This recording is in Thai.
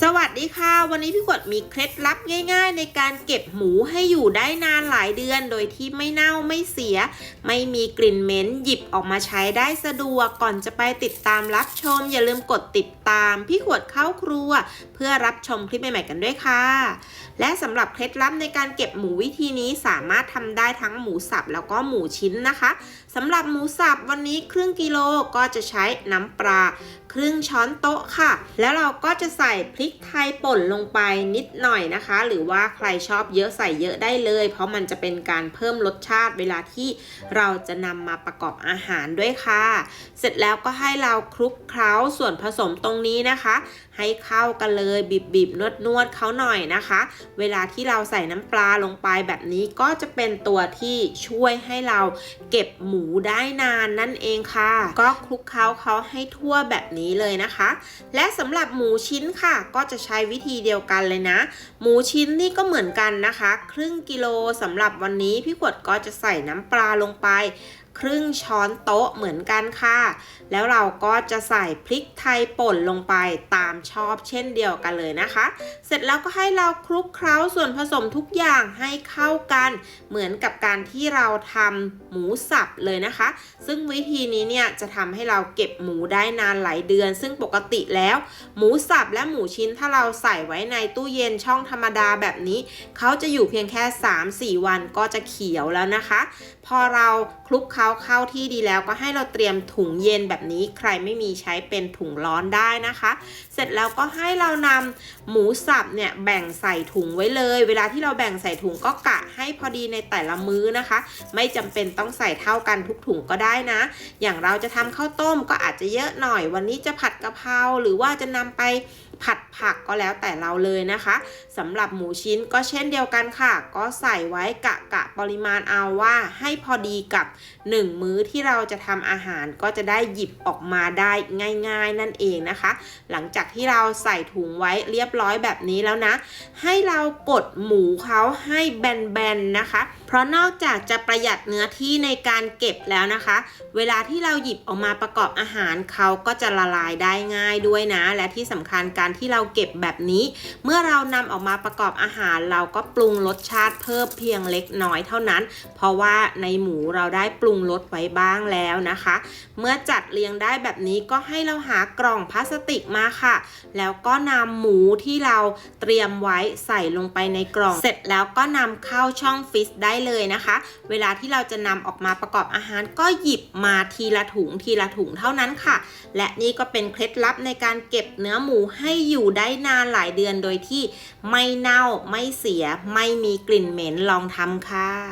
สวัสดีค่ะ วันนี้พี่กวดมีเคล็ดลับง่าย ๆ ในการเก็บหมูให้อยู่ได้นานหลายเดือน โดยที่ไม่เน่าไม่เสีย ไม่มีกลิ่นเหม็นหยิบออกมาใช้ได้สะดวกก่อนจะไปติดตามรับชม อย่าลืมกดติดตาม พี่ขวดเข้าครัว เพื่อรับชมคลิปใหม่ๆกันด้วยค่ะ และสำหรับเคล็ดลับในการเก็บหมูวิธีนี้สามารถทำได้ทั้งหมูสับแล้วก็หมูชิ้นนะคะสำหรับหมูสับวันนี้ครึ่งกิโลก็จะใช้น้ำปลาครึ่งช้อนโต๊ะค่ะ แล้วเราก็จะใส่พริกไทยป่นลงไปนิดหน่อยนะคะ หรือว่าใครชอบเยอะใส่เยอะได้เลย เพราะมันจะเป็นการเพิ่มรสชาติเวลาที่เราจะนำมาประกอบอาหารด้วยค่ะ เสร็จแล้วก็ให้เราคลุกเคล้าส่วนผสมตรงนี้นะคะ ให้เข้ากันเลยบีบบีบนวดนวดๆเขาหน่อยนะคะ เวลาที่เราใส่น้ำปลาลงไปแบบนี้ก็จะเป็นตัวที่ช่วยให้เราเก็บหมูได้นานนั่นเองค่ะ ก็คลุกเคล้าเขาให้ทั่วแบบนี้เลยนะคะ และสำหรับหมูชิ้นค่ะก็จะใช้วิธีเดียวกันเลยนะ หมูชิ้นนี่ก็เหมือนกันนะคะ ครึ่งกิโลสำหรับวันนี้พี่ขวดก็จะใส่น้ำปลาลงไป ครึ่งช้อนโต๊ะเหมือนกันค่ะ แล้วเราก็จะใส่พริกไทยป่นลงไปตามชอบเช่นเดียวกันเลยนะคะ เสร็จแล้วก็ให้เราคลุกเคล้าส่วนผสมทุกอย่างให้เข้ากัน เหมือนกับการที่เราทำหมูสับเลยนะคะ ซึ่งวิธีนี้เนี่ยจะทำให้เราเก็บหมูได้นานหลายเดือน ซึ่งปกติแล้ว หมูสับและหมูชิ้นถ้าเราใส่ไว้ในตู้เย็นช่องธรรมดาแบบนี้ เขาจะอยู่เพียงแค่ 3-4 วันก็จะเขียวแล้วนะคะ พอเราคลุกเคล้าเข้าที่ดีแล้วก็ให้เราเตรียมถุงเย็นแบบนี้ ใครไม่มีใช้เป็นถุงร้อนได้นะคะ เสร็จแล้วก็ให้เรานำหมูสับเนี่ยแบ่งใส่ถุงไว้เลย เวลาที่เราแบ่งใส่ถุงก็กะให้พอดีในแต่ละมื้อนะคะ ไม่จำเป็นต้องใส่เท่ากันทุกถุงก็ได้นะ อย่างเราจะทำข้าวต้มก็อาจจะเยอะหน่อย วันนี้จะผัดกะเพราหรือว่าจะนำไป ผัดผักก็แล้วแต่เราเลยนะคะสำหรับหมูชิ้นก็เช่นเดียวกันค่ะ ก็ใส่ไว้กะกะปริมาณเอาว่าให้พอดีกับ 1 มื้อที่เราจะทำอาหารก็จะได้หยิบออกมาได้ง่าย ๆ นั่นเองนะคะ หลังจากที่เราใส่ถุงไว้เรียบร้อยแบบนี้แล้วนะ ให้เรากดหมูเขาให้แบนๆนะคะ เพราะนอกจากจะประหยัดเนื้อที่ในการเก็บแล้วนะคะ เวลาที่เราหยิบออกมาประกอบอาหารเขาก็จะละลายได้ง่ายด้วยนะ และที่สำคัญการที่เราเก็บแบบนี้ เมื่อเรานำออกมาประกอบอาหาร เราก็ปรุงรสชาติเพิ่มเพียงเล็กน้อยเท่านั้น เพราะว่าในหมูเราได้ปรุงรสไว้บ้างแล้วนะคะ เมื่อจัดเรียงได้แบบนี้ก็ให้เราหากล่องพลาสติกมาค่ะ แล้วก็นำหมูที่เราเตรียมไว้ใส่ลงไปในกล่อง เสร็จแล้วก็นำเข้าช่องฟิตได้เลยนะคะ เวลาที่เราจะนำออกมาประกอบอาหารก็หยิบมาทีละถุงทีละถุงเท่านั้นค่ะ และนี่ก็เป็นเคล็ดลับในการเก็บเนื้อหมูให้อยู่ได้นานหลายเดือนโดยที่ไม่เน่าไม่เสียไม่มีกลิ่นเหม็นลองทำค่ะ